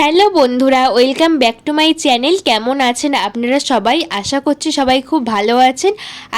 Hello বন্ধুরা, welcome back to my channel. কেমন আছেন আপনারা সবাই? আশা করছি সবাই খুব ভালো আছেন।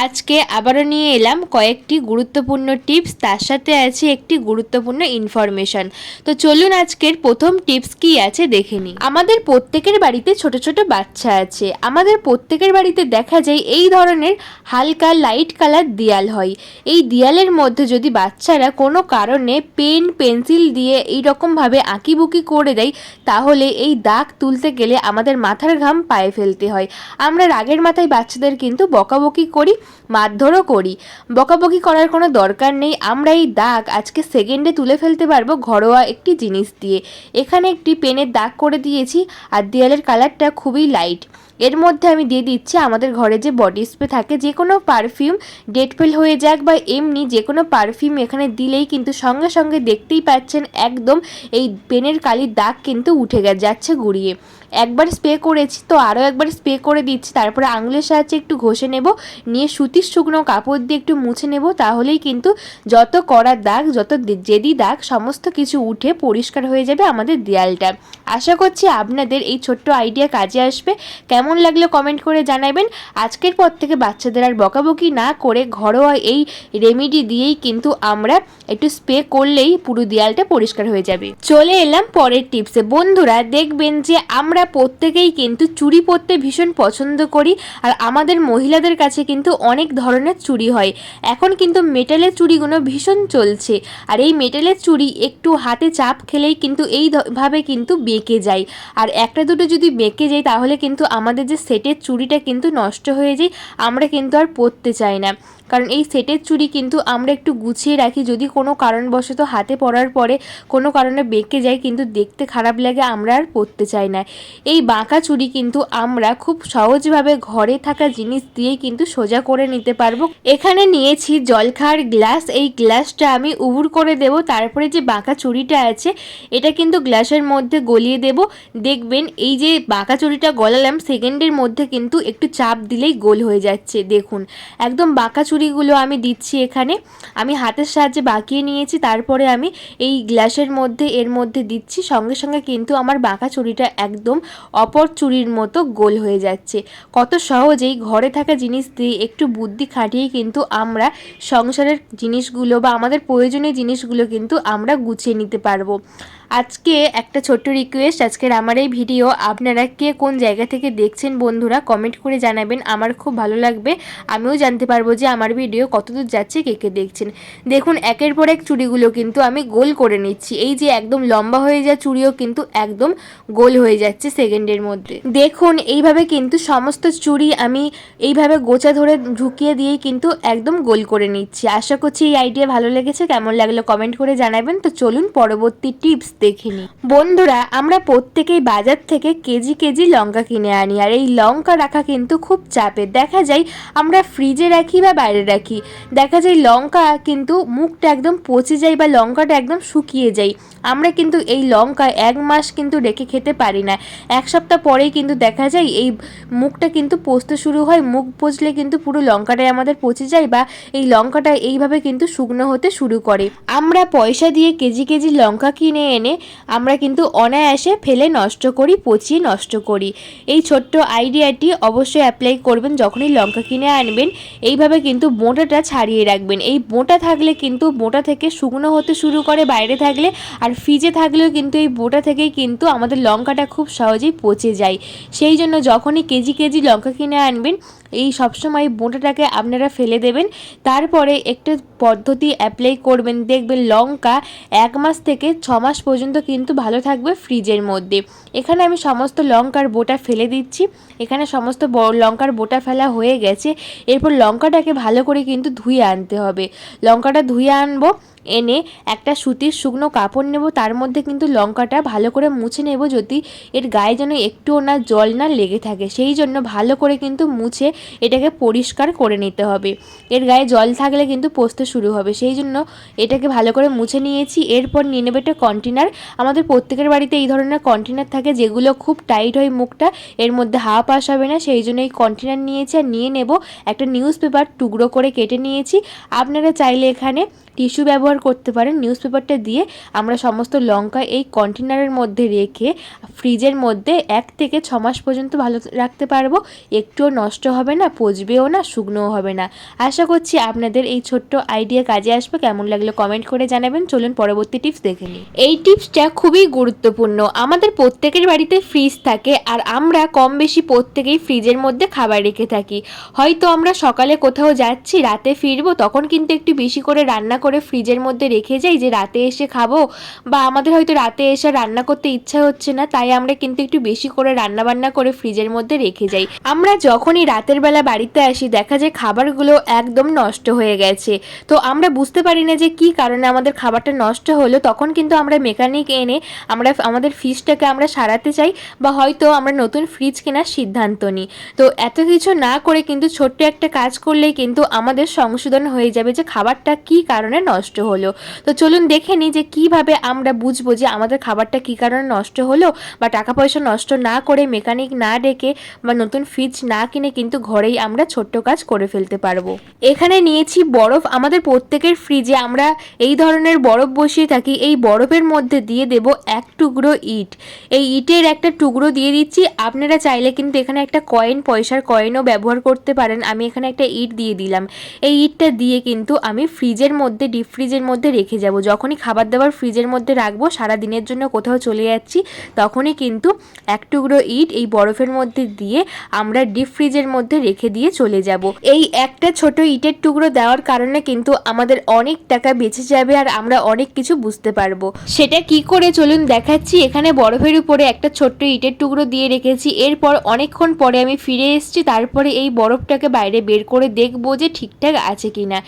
আজকে আবারও নিয়ে এলাম কয়েকটি গুরুত্বপূর্ণ টিপস। তার সাথে আছে একটি গুরুত্বপূর্ণ ইনফরমেশন। তো চলুন আজকের প্রথম টিপস কি আছে দেখে নিই। আমাদের প্রত্যেকের বাড়িতে ছোট ছোট বাচ্চা আছে। আমাদের প্রত্যেকের বাড়িতে দেখা যায় এই ধরনের হালকা লাইট কালার দেয়াল হয়। এই দেয়ালের মধ্যে যদি বাচ্চারা কোনো কারণে পেন, পেন্সিল দিয়ে এই রকমভাবে আঁকিবুকি করে দেয়, তাহলে এই দাগ তুলতে গেলে আমাদের মাথার ঘাম পায়ে ফেলতে হয়। আমরা রাগের মাথায় বাচ্চাদের কিন্তু বকাবকি করি, মারধরও করি। বকাবকি করার কোনো দরকার নেই। আমরা এই দাগ আজকে সেকেন্ডে তুলে ফেলতে পারব ঘরোয়া একটি জিনিস দিয়ে। এখানে একটি পেনের দাগ করে দিয়েছি আর দেয়ালের কালারটা খুবই লাইট এর মধ্যে আমি দিয়ে দিচ্ছি আমাদের ঘরে যে বডি স্প্রে থাকে, যে কোনো পারফিউম ডেট ফেল হয়ে যাক বা এমনি যে কোনো পারফিউম এখানে দিলেই কিন্তু সঙ্গে সঙ্গে দেখতেই পাচ্ছেন একদম এই পেনের কালির দাগ কিন্তু উঠে যাচ্ছে গুড়িয়ে। একবার স্প্রে করেছি তো আরও একবার স্প্রে করে দিচ্ছি। তারপরে আঙুলের সাহায্যে একটু ঘষে নেব, নিয়ে সুতির শুকনো কাপড় দিয়ে একটু মুছে নেব, তাহলেই কিন্তু যত কড়ার দাগ, যত জেদি দাগ, সমস্ত কিছু উঠে পরিষ্কার হয়ে যাবে আমাদের দেয়ালটা। আশা করছি আপনাদের এই ছোট্ট আইডিয়া কাজে আসবে। কেমন লাগল কমেন্ট করে জানাবেন। আজকের পর থেকে বাচ্চাদের আর বকাবকি না করে ঘরোয়া এই রেমিডি দিয়েই কিন্তু আমরা একটু স্প্রে করলেই পুরো দেয়ালটা পরিষ্কার হয়ে যাবে। চলে এলাম পরের টিপসে বন্ধুরা, দেখবেন যে আমরা প্রত্যেকেই কিন্তু চুড়ি পরতে ভীষণ পছন্দ করি আর আমাদের মহিলাদের কাছে কিন্তু অনেক ধরনের চুড়ি হয়। এখন কিন্তু মেটালের চুড়িগুলো ভীষণ চলছে আর এই মেটালের চুড়ি একটু হাতে চাপ খেলেই কিন্তু এই ধ- ভাবে কিন্তু বেঁকে যায়। আর একটা দুটো যদি বেঁকে যায় তাহলে কিন্তু আমাদের যে সেটের চুড়িটা কিন্তু নষ্ট হয়ে যায়, আমরা কিন্তু আর পরতে চাই না। কারণ এই সেটের চুড়ি কিন্তু আমরা একটু গুছিয়ে রাখি, যদি কোনো কারণবশত হাতে পরার পরে কোনো কারণে বেঁকে যায় কিন্তু দেখতে খারাপ লাগে, আমরা আর পরতে চাই না। এই বাঁকা চুড়ি কিন্তু আমরা খুব সহজভাবে ঘরে থাকা জিনিস দিয়ে কিন্তু সোজা করে নিতে পারব। এখানে নিয়েছি জল খাওয়ার গ্লাস। এই গ্লাসটা আমি উবুর করে দেব। তারপরে যে বাঁকা চুড়িটা আছে, এটা কিন্তু গ্লাসের মধ্যে গলিয়ে দেব। দেখবেন এই যে বাঁকা চুড়িটা গলালাম, সেকেন্ডের মধ্যে কিন্তু একটু চাপ দিলেই গোল হয়ে যাচ্ছে। দেখুন, একদম বাঁকা চুড়িগুলো আমি দিচ্ছি এখানে। আমি হাতের সাহায্যে বাঁকিয়ে নিয়েছি। তারপরে আমি এই গ্লাসের মধ্যে, এর মধ্যে দিচ্ছি। সঙ্গে সঙ্গে কিন্তু আমার বাঁকা চুড়িটা একদম অপর চুরির মতো গোল হয়ে যাচ্ছে। কত সহজেই ঘরে থাকা জিনিস দিয়ে একটু বুদ্ধি খাটিয়ে কিন্তু আমরা সংসারের জিনিসগুলো বা আমাদের প্রয়োজনীয় জিনিসগুলো কিন্তু আমরা গুছিয়ে নিতে পারব। আজকে একটা ছোট্ট রিকোয়েস্ট আজকের আমার এই ভিডিও আপনারা কে কোন জায়গা থেকে দেখছেন বন্ধুরা কমেন্ট করে জানাবেন, আমার খুব ভালো লাগবে। আমিও জানতে পারব যে আমার ভিডিও কতদূর যাচ্ছে, কে কে দেখছেন। দেখুন, একের পর এক চুড়িগুলো কিন্তু আমি গোল করে নিচ্ছি। এই যে একদম লম্বা হয়ে যাওয়া চুড়িও কিন্তু একদম গোল হয়ে যাচ্ছে সেকেন্ডের মধ্যে। দেখুন, এইভাবে কিন্তু সমস্ত চুড়ি আমি এইভাবে গোচা ধরে ঢুকিয়ে দিয়েই কিন্তু একদম গোল করে নিচ্ছি। আশা করছি এই আইডিয়া ভালো লেগেছে, কেমন লাগল কমেন্ট করে জানাবেন। তো চলুন, পরবর্তী টিপস দেখে নিই বন্ধুরা, আমরা প্রত্যেকেই বাজার থেকে কেজি কেজি লঙ্কা কিনে আনি, আর এই লঙ্কা রাখা কিন্তু খুব চাপের। দেখা যায় আমরা ফ্রিজে রাখি বা বাইরে রাখি। দেখা যায় লঙ্কা কিন্তু মুখটা একদম পচে যায় বা লঙ্কাটা একদম শুকিয়ে যায়। আমরা কিন্তু এই লঙ্কা এক মাস কিন্তু রেখে খেতে পারি না। এক সপ্তাহ পরেই কিন্তু দেখা যায় এই মুখটা কিন্তু পচতে শুরু হয়, মুখ পচলে কিন্তু পুরো লঙ্কাটাই আমাদের পচে যায় বা এই লঙ্কাটা এইভাবে কিন্তু শুকনো হতে শুরু করে। আমরা পয়সা দিয়ে কেজি কেজি লঙ্কা কিনে এনে আমরা কিন্তু অনায়াসে ফেলে নষ্ট করি, পচিয়ে নষ্ট করি। এই ছোট্ট আইডিয়াটি অবশ্যই অ্যাপ্লাই করবেন যখনই লঙ্কা কিনে আনবেন। এইভাবে কিন্তু বোঁটাটা ছাড়িয়ে রাখবেন। এই বোঁটা থাকলে কিন্তু বোঁটা থেকে শুকনো হতে শুরু করে, বাইরে থাকলে আর ফ্রিজে থাকলেও কিন্তু এই বোটা থেকেই কিন্তু আমাদের লঙ্কাটা খুব সহজেই পচে যায়। সেই জন্য যখনই কেজি কেজি লঙ্কা কিনে আনবেন এই সবসময় বোঁটাটাকে আপনারা ফেলে দেবেন। তারপরে একটা পদ্ধতি অ্যাপ্লাই করবেন। দেখবেন লঙ্কা এক মাস থেকে ছ মাস পর্যন্ত কিন্তু ভালো থাকবে ফ্রিজের মধ্যে। এখানে আমি সমস্ত লঙ্কার বোটা ফেলে দিচ্ছি। এখানে সমস্ত লঙ্কার বোটা ফেলা হয়ে গেছে। এরপর লঙ্কাটাকে ভালো করে কিন্তু ধুয়ে আনতে হবে। লঙ্কাটা ধুয়ে আনব, এনে একটা সুতির শুকনো কাপড় নেব। তার মধ্যে কিন্তু লঙ্কাটা ভালো করে মুছে নেব যদি এর গায়ে যেন একটুও না জল না লেগে থাকে। সেই জন্য ভালো করে কিন্তু মুছে এটাকে পরিষ্কার করে নিতে হবে। এর গায়ে জল থাকলে কিন্তু পোস্ত শুরু হবে। সেই জন্য এটাকে ভালো করে মুছে নিয়েছি। এরপর নিয়ে নেবে একটা কন্টেনার আমাদের প্রত্যেকের বাড়িতে এই ধরনের কন্টেনার থাকে যেগুলো খুব টাইট হয় মুখটা। এর মধ্যে পাস হবে না। সেই জন্য এই কন্টেনার নিয়েছি আর নিয়ে নেব একটা নিউজ পেপার টুকরো করে কেটে নিয়েছি। আপনারা চাইলে এখানে টিস্যু ব্যবহার করতে পারেন। নিউজ পেপারটা দিয়ে আমরা সমস্ত লঙ্কা এই কন্টেনারের মধ্যে রেখে ফ্রিজের মধ্যে এক থেকে ছ মাস পর্যন্ত ভালো রাখতে পারব। একটুও নষ্ট হবে না, পচবেও না, শুকনোও হবে না। আশা করছি আপনাদের এই ছোট্ট আইডিয়া কাজে আসবে। কেমন লাগল কমেন্ট করে জানাবেন। চলুন পরবর্তী টিপস দেখে নিই। এই টিপসটা খুবই গুরুত্বপূর্ণ। আমাদের প্রত্যেকের বাড়িতে ফ্রিজ থাকে আর আমরা কম বেশি প্রত্যেকেই ফ্রিজের মধ্যে খাবার রেখে থাকি। হয়তো আমরা সকালে কোথাও যাচ্ছি, রাতে ফিরবো, তখন কিন্তু একটু বেশি করে রান্না করে ফ্রিজের মধ্যে রেখে যাই যে রাতে এসে খাব। বা আমাদের হয়তো রাতে এসে রান্না করতে ইচ্ছা হচ্ছে না, তাই আমরা কিন্তু একটু বেশি করে রান্না বান্না করে ফ্রিজের মধ্যে রেখে যাই। আমরা যখনই রাতের বেলা বাড়িতে আসি, দেখা যায় খাবারগুলো একদম নষ্ট হয়ে গেছে। তো আমরা বুঝতে পারি না যে কি কারণে আমাদের খাবারটা নষ্ট হলো, তখন কিন্তু আমরা মেকানিক এনে আমরা আমাদের ফ্রিজটাকে আমরা সারাতে চাই বা হয়তো আমরা নতুন ফ্রিজ কেনার সিদ্ধান্ত নিই। তো এত কিছু না করে কিন্তু ছোট্ট একটা কাজ করলেই কিন্তু আমাদের সংশোধন হয়ে যাবে যে খাবারটা কি কারণে নষ্ট হলো। তো চলুন দেখে নিই যে কীভাবে আমরা বুঝব যে আমাদের খাবারটা কি কারণে নষ্ট হলো বা টাকা পয়সা নষ্ট না করে মেকানিক না ডেকে বা নতুন ফ্রিজ না কিনে কিন্তু ঘরেই আমরা ছোট্ট কাজ করে ফেলতে পারব। এখানে নিয়েছি বরফ। আমাদের প্রত্যেকের ফ্রিজে আমরা এই ধরনের বরফ বসিয়ে থাকি। এই বরফের মধ্যে দিয়ে দেব এক টুকরো ইট। এই ইটের একটা টুকরো দিয়ে দিচ্ছি। আপনারা চাইলে কিন্তু এখানে একটা কয়েন পয়সার কয়েনও ব্যবহার করতে পারেন। আমি এখানে একটা ইট দিয়ে দিলাম। এই ইটটা দিয়ে কিন্তু আমি ফ্রিজের মধ্যে ডিপ ফ্রিজের মধ্যে রেখে যাব। যখনই খাবার দাবার ফ্রিজের মধ্যে রাখব, সারা দিনের জন্য কোথাও চলে যাচ্ছি, তখনই কিন্তু এক টুকরো ইট এই বরফের মধ্যে দিয়ে আমরা ডিপ ফ্রিজের মধ্যে রেখে দিয়ে চলে যাব। এই একটা ছোট ইটের টুকরো দেওয়ার কারণে কিন্তু আমাদের অনেক টাকা বেঁচে যাবে আর আমরা অনেক কিছু বুঝতে পারব। সেটা কি করে চলুন দেখাচ্ছি। এখানে বরফের উপরে একটা ছোট্ট ইটের টুকরো দিয়ে রেখেছি। এরপর অনেকক্ষণ পরে আমি ফিরে এসেছি। তারপরে এই বরফটাকে বাইরে বের করে দেখব যে ঠিকঠাক আছে কিনা।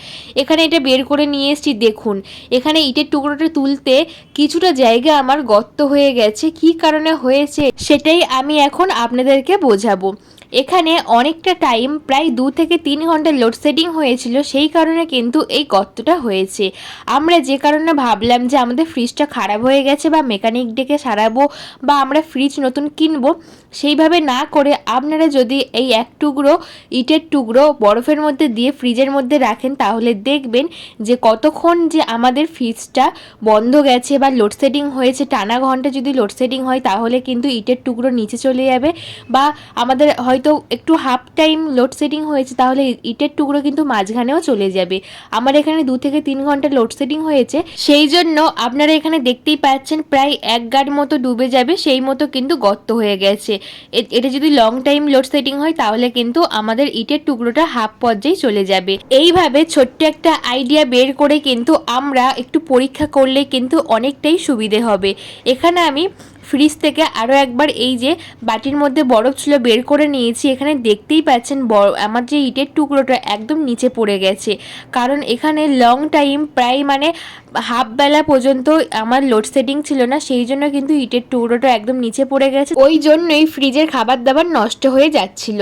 এখানে এটা বের করে নিয়ে এসেছি, দেখুন। এখানে ইটের টুকরোটা তুলতে কিছুটা জায়গা আমার গর্ত হয়ে গেছে। কি কারণে হয়েছে সেটাই আমি এখন আপনাদেরকে বোঝাবো। এখানে অনেকটা টাইম প্রায় দু থেকে তিন ঘণ্টা লোডশেডিং হয়েছিল, সেই কারণে কিন্তু এই গর্তটা হয়েছে। আমরা যে কারণে ভাবলাম যে আমাদের ফ্রিজটা খারাপ হয়ে গেছে বা মেকানিক ডেকে সারাবো বা আমরা ফ্রিজ নতুন কিনবো সেইভাবে না করে আপনারা যদি এই এক টুকরো ইটের টুকরো বরফের মধ্যে দিয়ে ফ্রিজের মধ্যে রাখেন, তাহলে দেখবেন যে কতক্ষণ যে আমাদের ফ্রিজটা বন্ধ গেছে বা লোডশেডিং হয়েছে, টানা ঘণ্টা যদি লোডশেডিং হয়, তাহলে কিন্তু ইটের টুকরো নিচে চলে যাবে বা আমাদের হয়তো একটু হাফ টাইম লোডশেডিং হয়েছে, তাহলে ইটের টুকরো কিন্তু মাঝখানেও চলে যাবে। আমার এখানে দু থেকে তিন ঘণ্টা লোডশেডিং হয়েছে। সেই জন্য আপনারা এখানে দেখতেই পাচ্ছেন, প্রায় এক গাড় মতো ডুবে যাবে, সেই মতো কিন্তু গর্ত হয়ে গেছে। এটা যদি লং টাইম লোডশেডিং হয়, তাহলে কিন্তু আমাদের ইটের টুকরোটা হাফ পর্যায়ে চলে যাবে। এইভাবে ছোট্ট একটা আইডিয়া বের করে কিন্তু আমরা একটু পরীক্ষা করলে কিন্তু অনেকটাই সুবিধে হবে। এখানে আমি ফ্রিজ থেকে আরও একবার এই যে বাটির মধ্যে বরফ ছিল বের করে নিয়েছি। এখানে দেখতেই পাচ্ছেন আমার যে ইটের টুকরোটা একদম নিচে পড়ে গেছে। কারণ এখানে লং টাইম প্রায় মানে হাফ বেলা পর্যন্ত আমার লোডশেডিং ছিল না, সেই জন্য কিন্তু ইটের টুকরোটা একদম নিচে পড়ে গেছে। ওই জন্যই ফ্রিজের খাবার দাবার নষ্ট হয়ে যাচ্ছিল।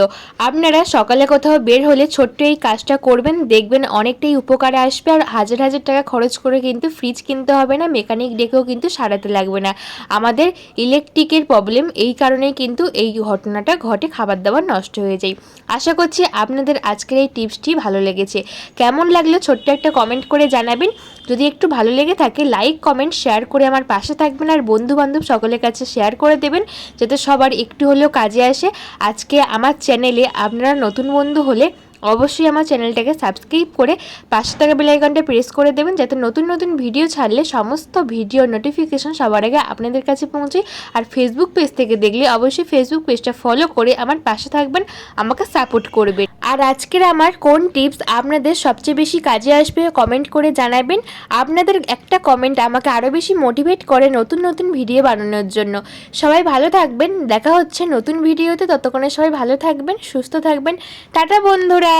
আপনারা সকালে কোথাও বের হলে ছোট্ট এই কাজটা করবেন, দেখবেন অনেকটাই উপকারে আসবে আর হাজার হাজার টাকা খরচ করে কিন্তু ফ্রিজ কিনতে হবে না মেকানিক ডেকেও কিন্তু সারাতে লাগবে না। আমাদের ইলেকট্রিকের প্রবলেম এই কারণেই কিন্তু এই ঘটনাটা ঘটে খাবার দাবার নষ্ট হয়ে যায়। আশা করছি আপনাদের আজকের এই টিপসটি ভালো লেগেছে। কেমন লাগল ছোট্ট একটা কমেন্ট করে জানাবেন। যদি একটু ভালো লেগে থাকে লাইক কমেন্ট শেয়ার করে আমার পাশে থাকবেন আর বন্ধু বান্ধব সকলের কাছে শেয়ার করে দেবেন, যাতে সবার একটু হলেও কাজে আসে। আজকে আমার চ্যানেলে আপনারা নতুন বন্ধু হলে অবশ্যই আমার চ্যানেলটাকে সাবস্ক্রাইব করে পাশে থাকা বেলাইকনটা প্রেস করে দেবেন, যাতে নতুন নতুন ভিডিও ছাড়লে সমস্ত ভিডিও নোটিফিকেশন সবার আগে আপনাদের কাছে পৌঁছে। আর ফেসবুক পেজ থেকে দেখলে অবশ্যই ফেসবুক পেজটা ফলো করে আমার পাশে থাকবেন, আমাকে সাপোর্ট করবেন। আর আজকের আমার কোন টিপস আপনাদের সবচেয়ে বেশি কাজে আসবে কমেন্ট করে জানাবেন। আপনাদের একটা কমেন্ট আমাকে আরও বেশি মোটিভেট করে নতুন নতুন ভিডিও বানানোর জন্য। সবাই ভালো থাকবেন, দেখা হচ্ছে নতুন ভিডিওতে ততক্ষণে সবাই ভালো থাকবেন, সুস্থ থাকবেন। টাটা বন্ধুরা!